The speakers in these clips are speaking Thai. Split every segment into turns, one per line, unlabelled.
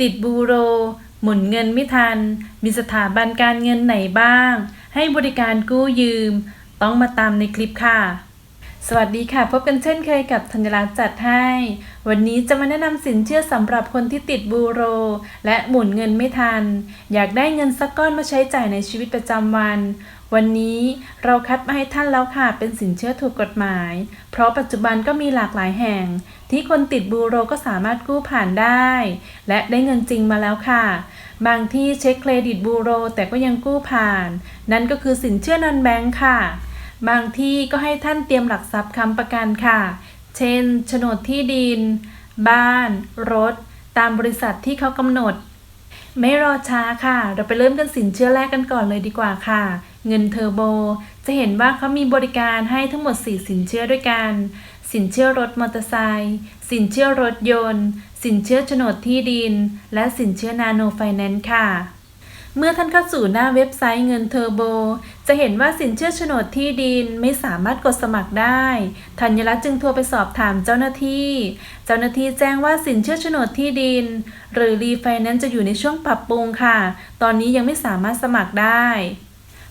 ติดบูโร หมุนเงินไม่ทัน มีสถาบันการเงินไหนบ้าง ให้บริการกู้ยืม ต้องมาตามในคลิปค่ะ สวัสดีค่ะ พบกันเช่นเคยกับธัญรัตน์จัดให้ วันนี้จะมาแนะนำสินเชื่อสำหรับคนที่ติดบูโร และหมุนเงินไม่ทัน อยากได้เงินสักก้อนมาใช้จ่ายในชีวิตประจำวัน วันนี้เราคัดมาให้ท่านแล้วค่ะ เป็นสินเชื่อถูกกฎหมาย เพราะปัจจุบันก็มีหลากหลายแห่ง ที่คนติดบูโรก็สามารถกู้ผ่านได้ และได้เงินจริงมาแล้วค่ะ บางที่เช็คเครดิตบูโรแต่ก็ยังกู้ผ่าน นั่นก็คือสินเชื่อนอนแบงค์ค่ะ บางที่ก็ให้ท่านเตรียมหลักทรัพย์ค้ำประกันค่ะ เช่นโฉนดที่ดิน บ้าน รถ ตามบริษัทที่เขากำหนด ไม่รอช้าค่ะ เราไปเริ่มกันสินเชื่อแรกกันก่อนเลยดีกว่าค่ะ เงินเทอร์โบ จะเห็นว่าเขามีบริการให้ทั้งหมด 4 สินเชื่อด้วยกัน สินเชื่อรถมอเตอร์ไซค์ สินเชื่อรถยนต์ สินเชื่อโฉนดที่ดิน และสินเชื่อนาโนไฟแนนซ์ค่ะเมื่อท่านเข้าสู่หน้าเว็บไซต์เงินเทอร์โบ จะเห็นว่าสินเชื่อโฉนดที่ดินไม่สามารถกดสมัครได้ ธัญรัตน์จึงโทรไปสอบถามเจ้าหน้าที่ เจ้าหน้าที่แจ้งว่าสินเชื่อโฉนดที่ดิน หรือรีไฟแนนซ์จะอยู่ในช่วงปรับปรุงค่ะ ตอนนี้ยังไม่สามารถสมัครได้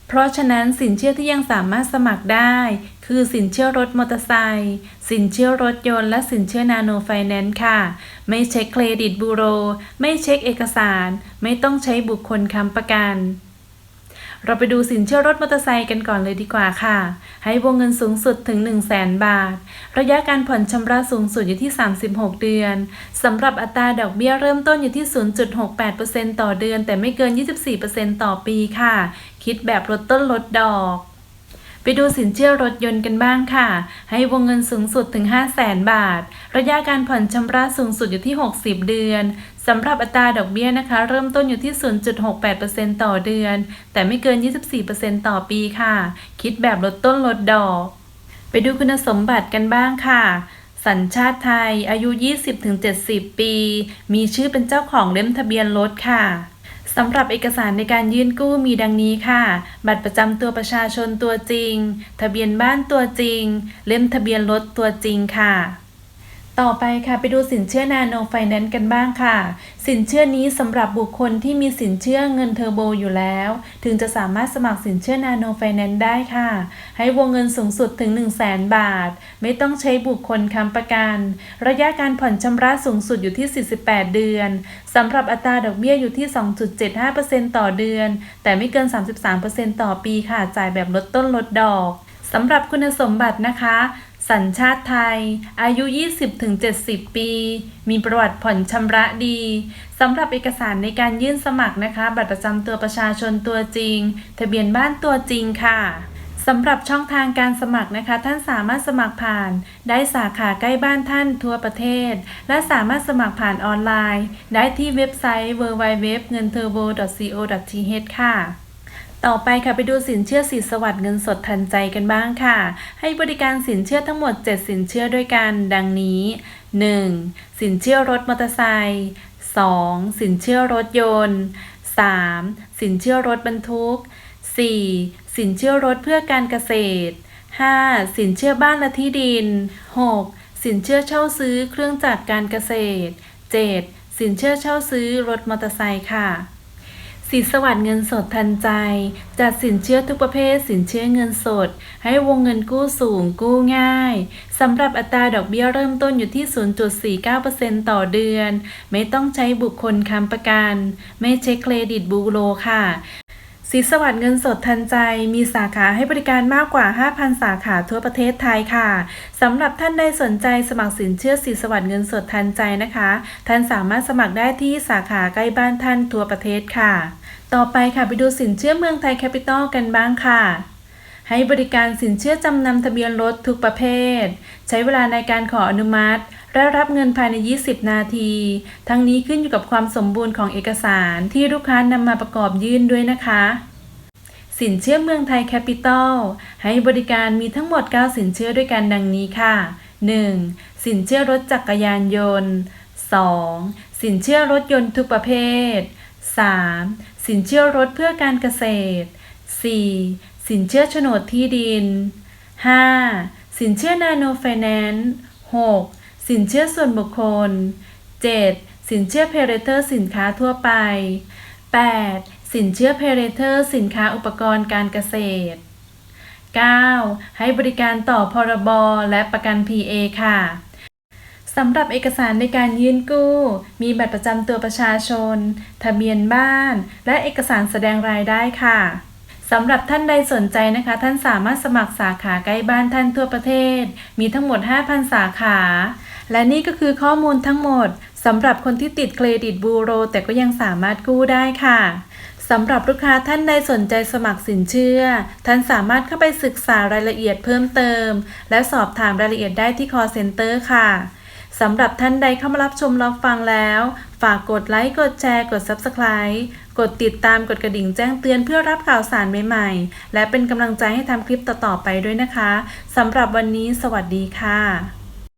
เพราะฉะนั้นสินเชื่อที่ยังสามารถสมัครได้ คือสินเชื่อรถมอเตอร์ไซค์สินเชื่อรถยนต์และสินเชื่อนาโนไฟแนนซ์ค่ะ ไม่เช็คเครดิตบูโร ไม่เช็คเอกสาร ไม่ต้องใช้บุคคลค้ำประกัน เราไปดูสินเชื่อรถมอเตอร์ไซค์กันก่อนเลยดีกว่าค่ะ ให้วงเงินสูงสุดถึง 1 0 0 0 0แบาท ระยะการผ่อนชำระสูงสุดอยู่ที่ 36 เดือนสำหรับอัตราดอกเบี้ยเริ่มต้นอยู่ที่ 0.68%ต่อเดือน แต่ไม่เกิน 24%ต่อปีค่ะ คิดแบบลดต้นลดดอกไปดูสินเชื่อรถยนต์กันบ้างค่ะ ให้วงเงินสูงสุดถึง 5 0 0แสนบาท ระยะการผ่อนชำระสูงสุดอยู่ที่ 60 เดือน สำหรับอัตราดอกเบี้ยนะคะ เริ่มต้นอยู่ที่ 0.68%ต่อเดือน แต่ไม่เกิน 24%ต่อปีค่ะ คิดแบบลดต้นลดดอก ไปดูคุณสมบัติกันบ้างค่ะ สัญชาติไทย อายุ 20-70 ปี มีชื่อเป็นเจ้าของเล่มทะเบียนรถค่ะสำหรับเอกสารในการยื่นกู้มีดังนี้ค่ะ บัตรประจำตัวประชาชนตัวจริง ทะเบียนบ้านตัวจริง เล่มทะเบียนรถตัวจริงค่ะ ต่อไปค่ะไปดูสินเชื่อนาโนไฟแนนซ์กันบ้างค่ะ สินเชื่อนี้สำหรับบุคคลที่มีสินเชื่อเงินเทอร์โบอยู่แล้ว ถึงจะสามารถสมัครสินเชื่อนาโนไฟแนนซ์ได้ค่ะ ให้วงเงินสูงสุดถึง 1 0 0 0 0แบาท ไม่ต้องใช้บุคคลค้ำประกัน ระยะการผ่อนชำระสูงสุดอยู่ที่ 48 เดือนสำหรับอัตราดอกเบี้ยอยู่ที่ 2.75%ต่อเดือน แต่ไม่เกิน 33%ต่อปีค่ะจ่ายแบบลดต้นลดดอกสำหรับคุณสมบัตินะคะ สัญชาติไทย อายุ 20-70 ปี มีประวัติผ่อนชำระดีสำหรับเอกสารในการยื่นสมัครนะคะ บัตรประจำตัวประชาชนตัวจริง ทะเบียนบ้านตัวจริงค่ะสำหรับช่องทางการสมัครนะคะ ท่านสามารถสมัครผ่าน ได้สาขาใกล้บ้านท่านทั่วประเทศ และสามารถสมัครผ่านออนไลน์ ได้ที่เว็บไซต์ www เงิน turbo co th ค่ะ ต่อไปค่ะไปดูสินเชื่อสินสวัสดิ์เงินสดทันใจกันบ้างค่ะ ให้บริการสินเชื่อทั้งหมด 7 สินเชื่อด้วยกัน ดังนี้ 1. สินเชื่อรถมอเตอร์ไซค์ 2. สินเชื่อรถยนต์ 3. สินเชื่อรถบรรทุก 4. สินเชื่อรถเพื่อการเกษตร 5. สินเชื่อบ้านและที่ดิน 6. สินเชื่อเช่าซื้อเครื่องจักรการเกษตร 7. สินเชื่อเช่าซื้อรถมอเตอร์ไซค์ค่ะ สินสวัสดิ์เงินสดทันใจ จัดสินเชื่อทุกประเภทสินเชื่อเงินสด ให้วงเงินกู้สูงกู้ง่าย สำหรับอัตราดอกเบี้ยเริ่มต้นอยู่ที่ 0.49%ต่อเดือน ไม่ต้องใช้บุคคลค้ำประกัน ไม่เช็คเครดิตบูโรค่ะ สินสวัสดิ์เงินสดทันใจมีสาขาให้บริการมากกว่า 5,000 สาขาทั่วประเทศไทยค่ะสำหรับท่านใดสนใจสมัครสินเชื่อสินสวัสดิ์เงินสดทันใจนะคะ ท่านสามารถสมัครได้ที่สาขาใกล้บ้านท่านทั่วประเทศค่ะ ต่อไปค่ะไปดูสินเชื่อเมืองไทยแคปิตอลกันบ้างค่ะ ให้บริการสินเชื่อจำนำทะเบียนรถทุกประเภท ใช้เวลาในการขออนุมัติ และรับเงินภายใน 20 นาที ทั้งนี้ขึ้นอยู่กับความสมบูรณ์ของเอกสารที่ลูกค้านำมาประกอบยื่นด้วยนะคะ สินเชื่อเมืองไทยแคปิตอลให้บริการมีทั้งหมด 9 สินเชื่อด้วยกันดังนี้ค่ะ 1. สินเชื่อรถจักรยานยนต์ 2. สินเชื่อรถยนต์ทุกประเภท 3. สินเชื่อรถเพื่อการเกษตร 4. สินเชื่อโฉนดที่ดิน 5. สินเชื่อนาโนไฟแนนซ์ 6. สินเชื่อส่วนบุคคล 7. สินเชื่อเพเรเตอร์สินค้าทั่วไป 8. สินเชื่อเพเรเตอร์สินค้าอุปกรณ์การเกษตร 9. ให้บริการต่อพรบและประกัน PA ค่ะสำหรับเอกสารในการยื่นกู้ มีบัตรประจำตัวประชาชน ทะเบียนบ้าน และเอกสารแสดงรายได้ค่ะสำหรับท่านใดสนใจนะคะ ท่านสามารถสมัครสาขาใกล้บ้านท่านทั่วประเทศ มีทั้งหมด 5,000 สาขา และนี่ก็คือข้อมูลทั้งหมดสำหรับคนที่ติดเครดิตบูโร แต่ก็ยังสามารถกู้ได้ค่ะสำหรับลูกค้าท่านใดสนใจสมัครสินเชื่อ ท่านสามารถเข้าไปศึกษารายละเอียดเพิ่มเติม และสอบถามรายละเอียดได้ที่ call center ค่ะสำหรับท่านใดเข้ามารับชมรับฟังแล้ว ฝากกดไลค์ กดแชร์ กด Subscribe กดติดตามกดกระดิ่งแจ้งเตือนเพื่อรับข่าวสารใหม่ๆ และเป็นกำลังใจให้ทำคลิปต่อๆไปด้วยนะคะสำหรับวันนี้สวัสดีค่ะ